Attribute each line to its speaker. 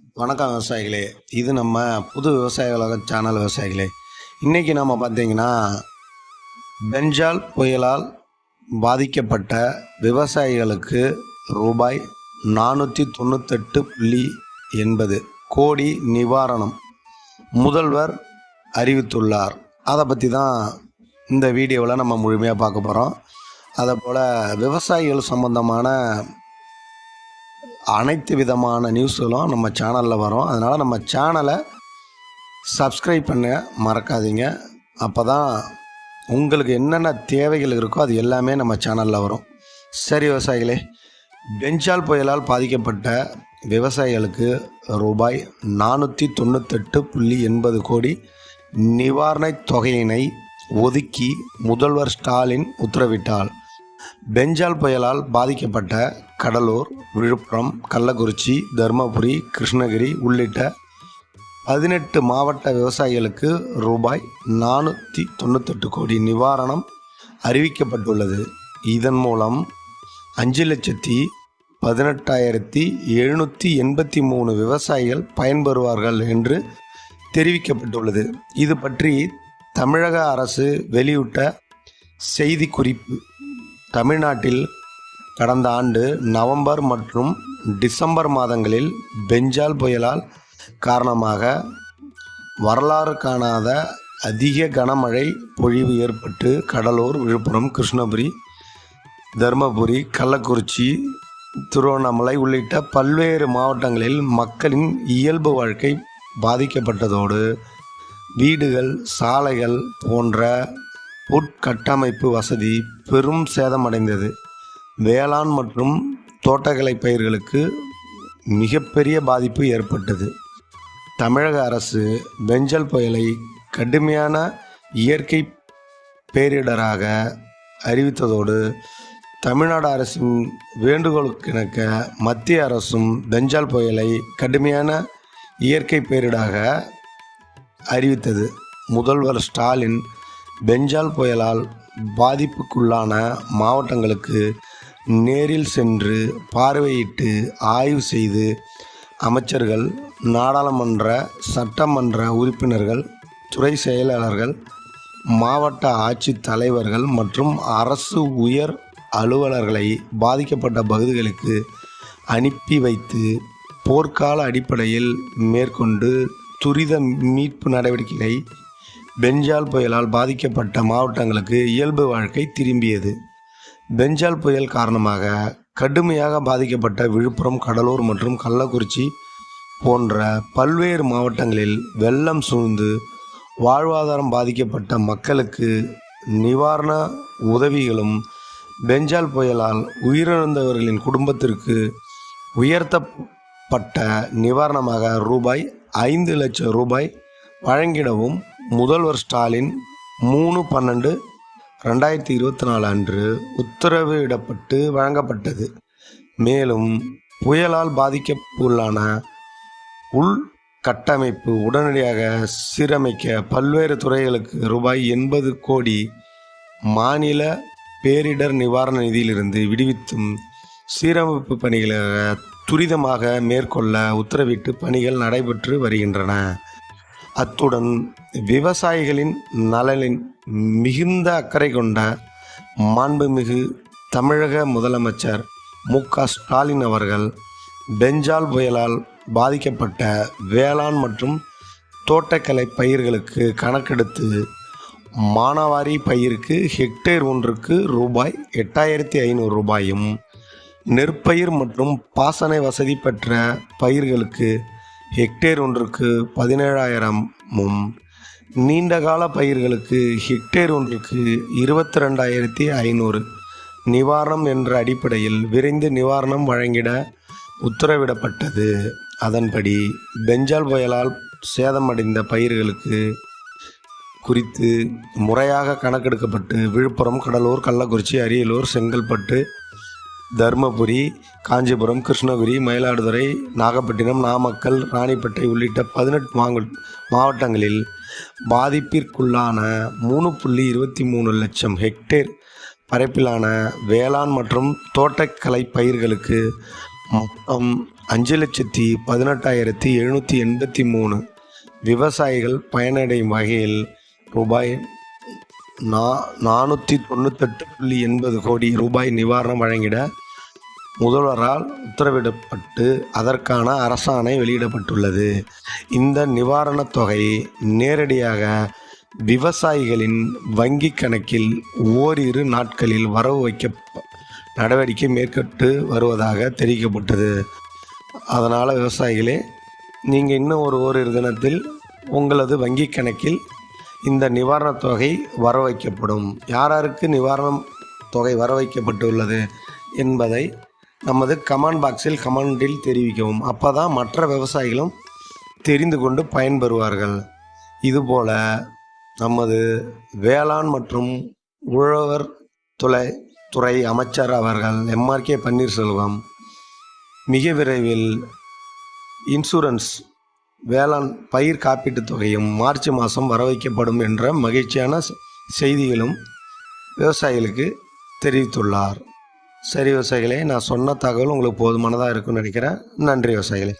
Speaker 1: வணக்கம் விவசாயிகளே. இது நம்ம புது விவசாய உலக சேனல் விவசாயிகளே. இன்றைக்கி நம்ம பார்த்தீங்கன்னா பெஞ்சால் புயலால் பாதிக்கப்பட்ட விவசாயிகளுக்கு ரூபாய் நானூற்றி தொண்ணூத்தெட்டு புள்ளி எண்பது கோடி நிவாரணம் முதல்வர் அறிவித்துள்ளார். அதை பற்றி தான் இந்த வீடியோவில் நம்ம முழுமையாக பார்க்க போகிறோம் அதை போல் விவசாயிகள் சம்பந்தமான அனைத்து விதமான நியூஸ்களும் நம்ம சேனலில் வரும். அதனால் நம்ம சேனலை சப்ஸ்கிரைப் பண்ண மறக்காதீங்க. அப்போ தான் உங்களுக்கு என்னென்ன தேவைகள் இருக்கோ அது எல்லாமே நம்ம சேனலில் வரும். சரி விவசாயிகளே பெஞ்சால் புயலால் பாதிக்கப்பட்ட விவசாயிகளுக்கு ரூபாய் நானூற்றி தொண்ணூத்தெட்டு புள்ளி எண்பது கோடி நிவாரணத் தொகையினை ஒதுக்கி முதல்வர் ஸ்டாலின் உத்தரவிட்டார் பெஞ்சால் புயலால் பாதிக்கப்பட்ட கடலூர் விழுப்புரம் கள்ளக்குறிச்சி தருமபுரி கிருஷ்ணகிரி உள்ளிட்ட பதினெட்டு மாவட்ட விவசாயிகளுக்கு ரூபாய் நானூற்றி தொண்ணூத்தெட்டு கோடி நிவாரணம் அறிவிக்கப்பட்டுள்ளது. இதன் மூலம் அஞ்சு லட்சத்தி பதினெட்டாயிரத்தி எழுநூற்றி எண்பத்தி மூணு விவசாயிகள் பயன்பெறுவார்கள் என்று தெரிவிக்கப்பட்டுள்ளது. இது பற்றி தமிழக அரசு வெளியிட்ட செய்திக்குறிப்பு. தமிழ்நாட்டில் கடந்த ஆண்டு நவம்பர் மற்றும் டிசம்பர் மாதங்களில் பெஞ்சால் புயலால் காரணமாக வரலாறு காணாத அதிக கனமழை பொழிவு ஏற்பட்டு கடலூர் விழுப்புரம் கிருஷ்ணகிரி தருமபுரி கள்ளக்குறிச்சி திருவண்ணாமலை உள்ளிட்ட பல்வேறு மாவட்டங்களில் மக்களின் இயல்பு வாழ்க்கை பாதிக்கப்பட்டதோடு வீடுகள் சாலைகள் போன்ற உட்கட்டமைப்பு வசதி பெரும் சேதமடைந்தது. வேளாண் மற்றும் தோட்டக்கலை பயிர்களுக்கு மிகப்பெரிய பாதிப்பு ஏற்பட்டது. தமிழக அரசு பெஞ்சல் புயலை கடுமையான இயற்கை பேரிடராக அறிவித்ததோடு தமிழ்நாடு அரசின் வேண்டுகோளுக்கிணக்க மத்திய அரசும் பெஞ்சால் புயலை கடுமையான இயற்கை பேரிடாக அறிவித்தது. முதல்வர் ஸ்டாலின் பெஞ்சால் புயலால் பாதிப்புக்குள்ளான மாவட்டங்களுக்கு நேரில் சென்று பார்வையிட்டு ஆய்வு செய்து அமைச்சர்கள் நாடாளுமன்ற சட்டமன்ற உறுப்பினர்கள் துறை செயலாளர்கள் மாவட்ட ஆட்சித் தலைவர்கள் மற்றும் அரசு உயர் அலுவலர்களை பாதிக்கப்பட்ட பகுதிகளுக்கு அனுப்பி வைத்து போர்க்கால அடிப்படையில் மேற்கொண்டு துரித மீட்பு நடவடிக்கைகளை பெஞ்சால் புயலால் பாதிக்கப்பட்ட மாவட்டங்களுக்கு இயல்பு வாழ்க்கை திரும்பியது. பெஞ்சால் புயல் காரணமாக கடுமையாக பாதிக்கப்பட்ட விழுப்புரம் கடலூர் மற்றும் கள்ளக்குறிச்சி போன்ற பல்வேறு மாவட்டங்களில் வெள்ளம் சூழ்ந்து வாழ்வாதாரம் பாதிக்கப்பட்ட மக்களுக்கு நிவாரண உதவிகளும் பெஞ்சால் புயலால் உயிரிழந்தவர்களின் குடும்பத்திற்கு உயர்த்தப்பட்ட நிவாரணமாக ரூபாய் ஐந்து லட்சம் ரூபாய் வழங்கிடவும் முதல்வர் ஸ்டாலின் மூணு பன்னெண்டு ரெண்டாயிரத்தி இருபத்தி நாலு அன்று உத்தரவிடப்பட்டு வழங்கப்பட்டது. மேலும் புயலால் பாதிக்கப்புள்ளான உள் கட்டமைப்பு உடனடியாக சீரமைக்க பல்வேறு துறைகளுக்கு ரூபாய் எண்பது கோடி மாநில பேரிடர் நிவாரண நிதியிலிருந்து விடுவித்தும் சீரமைப்பு பணிகளை துரிதமாக மேற்கொள்ள உத்தரவிட்டு பணிகள் நடைபெற்று வருகின்றன. அத்துடன் விவசாயிகளின் நலனின் மிகுந்த அக்கறை கொண்ட மாண்புமிகு தமிழக முதலமைச்சர் மு க ஸ்டாலின் அவர்கள் பெஞ்சால் புயலால் பாதிக்கப்பட்ட வேளாண் மற்றும் தோட்டக்கலை பயிர்களுக்கு கணக்கெடுத்து மானாவாரி பயிருக்கு ஹெக்டேர் ஒன்றுக்கு ரூபாய் எட்டாயிரத்தி ஐநூறு ரூபாயும் நெற்பயிர் மற்றும் பாசன வசதி பெற்ற பயிர்களுக்கு ஹெக்டேர் ஒன்றுக்கு பதினேழாயிரமும் நீண்டகால பயிர்களுக்கு ஹெக்டேர் ஒன்றுக்கு இருபத்தி ரெண்டாயிரத்தி ஐநூறு. நிவாரணம் என்ற அடிப்படையில் விரைந்து நிவாரணம் வழங்கிட உத்தரவிடப்பட்டது. அதன்படி பெஞ்சால் புயலால் சேதமடைந்த பயிர்களுக்கு குறித்து முறையாக கணக்கெடுக்கப்பட்டு விழுப்புரம் கடலூர் கள்ளக்குறிச்சி அரியலூர் செங்கல்பட்டு தருமபுரி காஞ்சிபுரம் கிருஷ்ணகிரி மயிலாடுதுறை நாகப்பட்டினம் நாமக்கல் ராணிப்பேட்டை உள்ளிட்ட பதினெட்டு மாவ மாவட்டங்களில் பாதிப்பிற்குள்ளான மூணு புள்ளி இருபத்தி மூணு லட்சம் ஹெக்டேர் பரப்பிலான வேளாண் மற்றும் தோட்டக்கலை பயிர்களுக்கு மொத்தம் அஞ்சு லட்சத்தி பதினெட்டாயிரத்தி எழுநூற்றி எண்பத்தி மூணு விவசாயிகள் பயனடையும் வகையில் ரூபாய் நா நானூற்றி தொண்ணூத்தெட்டு புள்ளி எண்பது கோடி ரூபாய் நிவாரணம் வழங்கிட முதல்வரால் உத்தரவிடப்பட்டு அதற்கான அரசாணை வெளியிடப்பட்டுள்ளது. இந்த நிவாரணத் தொகை நேரடியாக விவசாயிகளின் வங்கி கணக்கில் ஓரிரு நாட்களில் வரவு வைக்க நடவடிக்கை மேற்கொண்டு வருவதாக தெரிவிக்கப்பட்டது. அதனால் விவசாயிகளே நீங்கள் இன்னும் ஒரு ஓரிரு தினத்தில் உங்களது வங்கி கணக்கில் இந்த நிவாரணத் தொகை வர வைக்கப்படும் யார் யாருக்கு நிவாரணம் தொகை வர வைக்கப்பட்டுள்ளது என்பதை நமது கமெண்ட் பாக்ஸில் கமெண்டில் தெரிவிக்கவும். அப்போ தான் மற்ற விவசாயிகளும் தெரிந்து கொண்டு பயன்பெறுவார்கள். இதுபோல் நமது வேளாண் மற்றும் உழவர் துறை துறை அமைச்சர் அவர்கள் எம்ஆர்கே பன்னீர்செல்வம் மிக விரைவில் இன்சூரன்ஸ் வேளாண் பயிர் காப்பீட்டுத் தொகையும் மார்ச் மாதம் வர வைக்கப்படும் என்ற மகிழ்ச்சியான செய்திகளும் விவசாயிகளுக்கு தெரிவித்துள்ளார். சரி விவசாயிகளே நான் சொன்ன தகவல் உங்களுக்கு போதுமானதாக இருக்கும்னு நினைக்கிறேன். நன்றி விவசாயிகளே.